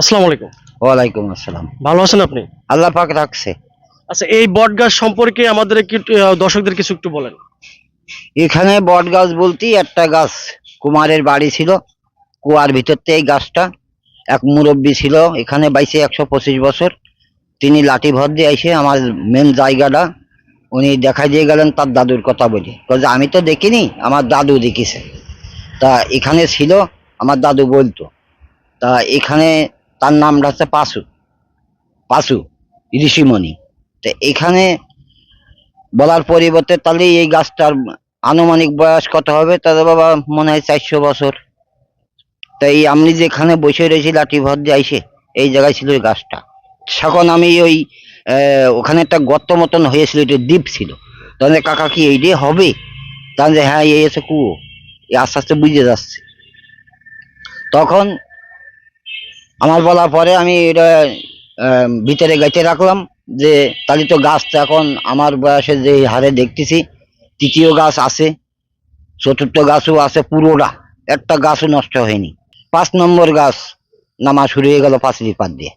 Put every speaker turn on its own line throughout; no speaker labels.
আসসালামু আলাইকুম।
ওয়ালাইকুম আসসালাম।
ভালো আছেন আপনি?
আল্লাহ পাক রাখছে।
আচ্ছা এই বট গাছ সম্পর্কে আমাদের কি দর্শকদের কিছু একটু বলেন।
এখানে বট গাছ বলতেই একটা গাছ কুমারের বাড়ি ছিল। কুয়ার ভিতর এই গাছটা এক মুরব্বী ছিল এখানে বাইশে একশো পঁচিশ বছর। তিনি লাঠি ভর দিয়ে এসে আমার মেন জায়গাটা উনি দেখা দিয়ে গেলেন তার দাদুর কথা বলি। বলছে আমি তো দেখিনি আমার দাদু দেখিছে। তা এখানে ছিল আমার দাদু বলতো। তা এখানে তার নামটা হচ্ছে পাশু পাশু ঋষিমণি। তো এখানে বলার পরিবর্তে তাহলে এই গাছটার আনুমানিক বয়স কত হবে? তাহলে বাবা মনে হয় চারশো বছর। তো এই আমি যেখানে বসে রয়েছি লাঠি ভর দিয়ে এই জায়গায় ছিল ওই গাছটা। তখন আমি ওই ওখানে একটা গর্ত মতন হয়েছিল, এটা দ্বীপ ছিল। তাহলে কাকা কি এই দিয়ে হবে? তাহলে হ্যাঁ এই এসে কুয়ো। আস্তে আস্তে বুঝে যাচ্ছে। তখন আমার বলার পরে আমি এটা ভিতরে গেঁথে রাখলাম যে তাহলে তো গাছ তো এখন আমার বয়সে যে হারে দেখতেছি, তৃতীয় গাছ আছে, চতুর্থ গাছও আছে পুরোটা, একটা গাছও নষ্ট হয়নি। পাঁচ নম্বর গাছ নামা শুরু হয়ে গেল পাঁচিল পাত দিয়ে।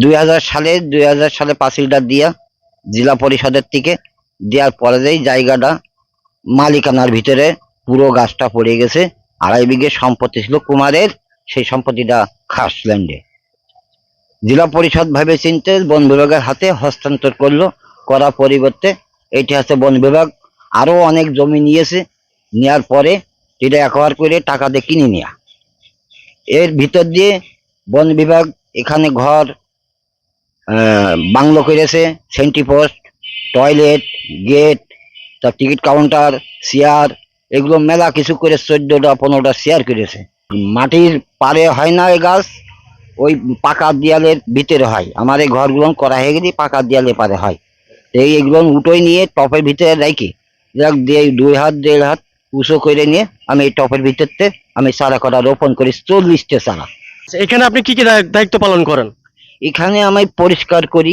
দুই হাজার সালে, দুই হাজার সালে পাঁচিলটা দিয়া জেলা পরিষদের থেকে দেওয়ার পরে যেই জায়গাটা মালিকানার ভিতরে পুরো গাছটা পড়ে গেছে, আড়াই বিঘে সম্পত্তি ছিল কুমারের। সেই সম্পত্তিটা খাস ল্যান্ডে। জেলা পরিষদ ভাবে চিনতে বন বিভাগের হাতে হস্তান্তর করল। করার পরিবর্তে এইটা হচ্ছে বন বিভাগ। আরও অনেক জমি নিয়েছে। নেওয়ার পরে এটা একবার করে টাকা দিয়ে কিনে নেওয়া এর ভিতর দিয়ে বন বিভাগ এখানে ঘর বাংলো করেছে, সেন্ট্রি পোস্ট, টয়লেট, গেট, তার টিকিট কাউন্টার চেয়ার এগুলো মেলা কিছু করে চোদ্দটা, পনেরোটা চেয়ার করেছে। মাটির পারে হয় না এই গাছ ওই পাকা দেয়ালের ভিতরে হয়। আমার এই ঘরগুলো করা হয়ে গেলে পাকা দেয়ালে পারে হয়। এই এগুলো উটোই নিয়ে টপের ভিতরে রাখি। দিয়ে দুই হাত দেড় হাত উঁচু করে নিয়ে আমি এই টপের ভিতরতে আমি সারা কটা রোপণ করি চল্লিশটা সারা
আচ্ছা, এখানে আপনি কি কি দায়িত্ব পালন করেন?
এখানে আমি পরিষ্কার করি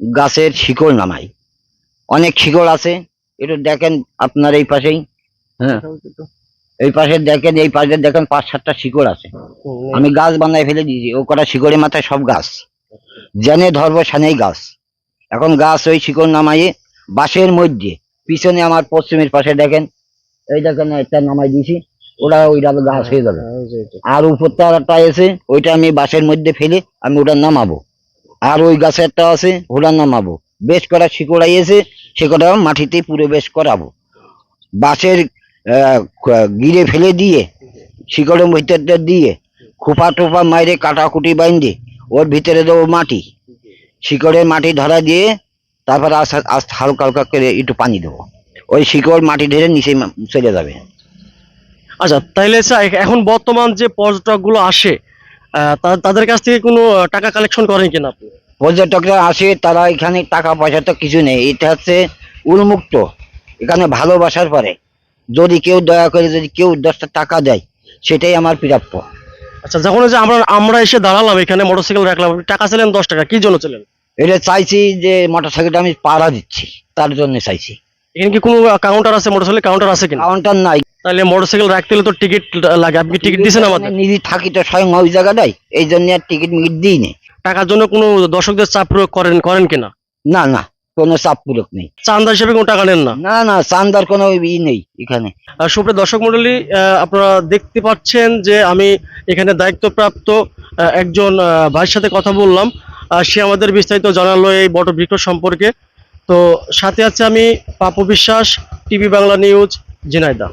গাছের শিকড় নামাই। অনেক শিকড় আছে একটু দেখেন আপনার এই পাশেই। হ্যাঁ। এই পাশে দেখেন এই পাশে দেখেন পাঁচ সাতটা শিকড় আছে। আমি গাছ বানাই ফেলে দিয়েছি ও কটা শিকড়ের মাথায় সব গাছ। জেনে ধরবো সানেই গাছ। এখন গাছ ওই শিকড় নামাইয়ে বাঁশের মধ্যে পিছনে আমার পশ্চিমের পাশে দেখেন এই দেখেন একটা নামাই দিয়েছি ওটা ওইটা গাছ হয়ে যাবে। আর উপরটা একটা এসে ওইটা আমি বাঁশের মধ্যে ফেলে আমি ওটা নামাবো। আর ওই গাছে একটা আছে ওটা নামাবো। বেশ করা শিকড় এসে সেকটা মাটিতে পুরো বেশ করাবো। বাঁশের গিরে ফেলে দিয়ে শিকড়ের ভিতরটা দিয়ে খোপা টোপা মাইরে কাটাকুটি বাইন্দে ওর ভিতরে দেবো মাটি। শিকড়ের মাটি ধরা দিয়ে তারপর আস্তে আস্তে হালকা হালকা করে একটু পানি দেবো। ওই শিকড় মাটি ধরে নিচে চলে যাবে।
আচ্ছা তাইলে স্যার এখন বর্তমান যে পর্যটকগুলো আসে তাদের কাছ থেকে কোনো টাকা কালেকশন করেন কিনা আপনি?
পর্যটকরা আসে তারা এখানে টাকা পয়সা তো কিছু নেই। এটা হচ্ছে উন্মুক্ত এখানে ভালোবাসার পরে। যদি কেউ দয়া করে যদি কেউ দশটা টাকা দেয় সেটাই আমার প্রাপ্য।
আচ্ছা যখন যে আমরা আমরা এসে দাঁড়ালাম এখানে মোটরসাইকেল রাখলাম টাকা ছিলেন দশ টাকা কি জন্য ছিলেন?
এটা চাইছি যে মোটর সাইকেলটা আমি পাড়া দিচ্ছি তার জন্য চাইছি।
এখানে কি কোনো কাউন্টার আছে মোটরসাইকেল কাউন্টার আছে কিনা?
কাউন্টার নাই।
তাহলে মোটরসাইকেল রাখতে হলে তো টিকিট লাগে আপনি টিকিট দিয়েছেন আমাদের।
নিজে থাকি তো স্বয়ং ওই জায়গাটাই এই জন্য আর টিকিট মিকিট দিই নি
টাকার জন্য কোনো দর্শকদের চাপ প্রয়োগ করেন করেন কিনা?
না না। কোনো চাপ পূরক নেই।
চান্দা হিসেবে কোনো টাকা নেন না?
না না চান্দার কোনো ই নেই এখানে।
আর সুপ্রিয় দর্শক মন্ডলী আহ, আপনারা দেখতে পাচ্ছেন যে আমি এখানে দায়িত্বপ্রাপ্ত একজন ভাইয়ের সাথে কথা বললাম। সে আমাদের বিস্তারিত জানালো এই বটবৃক্ষ সম্পর্কে। তো সাথে আছে আমি পাপু বিশ্বাস টিভি বাংলা নিউজ ঝিনাইদা